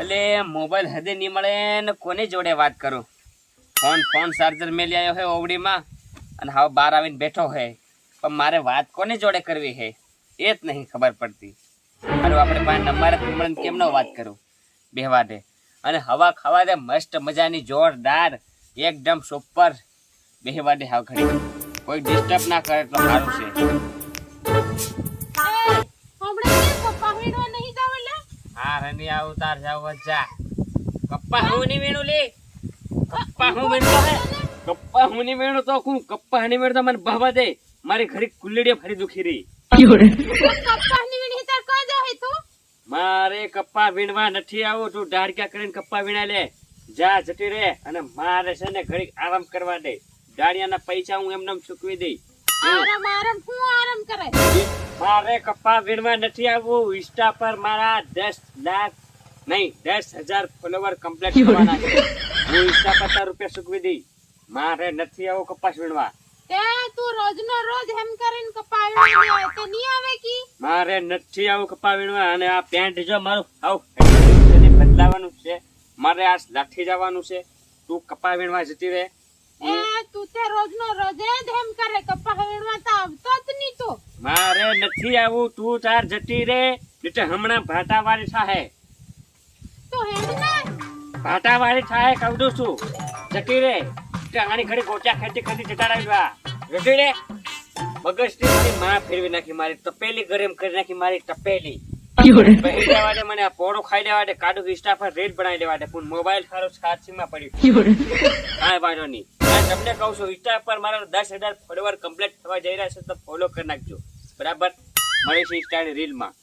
એટલે મોબાઈલ હદે નહીં મળે ને કોની જોડે વાત કરું? ફોન ફોન ચાર્જર મેલી આવ્યો હોય ઓવડીમાં અને હવે બહાર આવીને બેઠો હોય પણ મારે વાત કોની જોડે કરવી હે? એ જ નહીં ખબર પડતી. મારું આપણે પાસે નંબર જ નહીં મળે કેમનો વાત કરું? બેહવા દે. અને હવા ખાવા દે, મસ્ત મજાની જોરદાર, એકદમ સુપર બેહવા દે હાવ ઘડી કોઈ ડિસ્ટર્બ ના કરે તો સારું છે. હા રની અવતાર જાવ જા. કપ્પા હું? નહીં મેણું લે? કપ્પા હું મેણું હે કપ્પા હું નહીં મેણું તો હું કપ્પા નહીં તો મને બહવા દે. મારી ઘરી કુલ્લડીએ ફરી દુખી રહી. તાર મારે કપ્પા વીણવા નથી આવું તું ડાળક્યા કરીને કપ્પા વીણા લે. જા જતી રે અને મારે છે ને ઘડીક આરામ કરવા દે. દાડિયાના પૈસા હું એમને એમ ચૂકવી દઈ આરામ આરામ હું આરામ કરે? મારે કપ્પા વીણવા નથી આવવું. ઇન્સ્ટા પર મારા દસ લાખ નહીં દસ હજાર ફોલોવર કમ્પ્લીટ કરવાના છે. હું ઇન્સ્ટા પર તાર રૂપિયા ચૂકવી દઈ મારે નથી આવો કપાસ વીણવા. એ તું રોજનો રોજ એમ કરીને કપા વીણી આવે તે નહીં આવે કી? મારે નથી આવું કપા વીણવા અને આ પેન્ટ જો મારું આવ એને બદલાવાનું છે. મારે આ લાઠી જવાનું છે. તું કપા વીણવા જતી રહે. એ તું તે રોજનો રોજ જ એમ કરે. કપા વીણવા તો આવતો જ નહીં. મારે નથી આવું તું તાર જતી રે એટલે હમણાં ભાટાવાળી હેડ ભાટાવાળી થાય કહું દઉં છું. જતી રે એટલે આની ઘડી ગોચા ખેતી ખેતી જતા રહ્યા જતી રે. મગજની મારી માં ફેરવી નાખી મારી તપેલી ગરમ કરી નાખી મારી તપેલી. મને આ પોળો ખાઈ લેવા દે કાડુ ઇન્સ્ટા પર રેડ બનાવી દેવા દે પણ મોબાઈલ સારો સાચીમાં પડ્યું. કાંઈ વાંધો નહીં. તમને કહું છું ઇન્સ્ટા પર મારા દસ હજાર ફોલોવર કમ્પ્લીટ થવા જઈ રહ્યા છે તો ફોલો કરી નાખજો. બરાબર? મળીશું ઇન્સ્ટાની રીલમાં.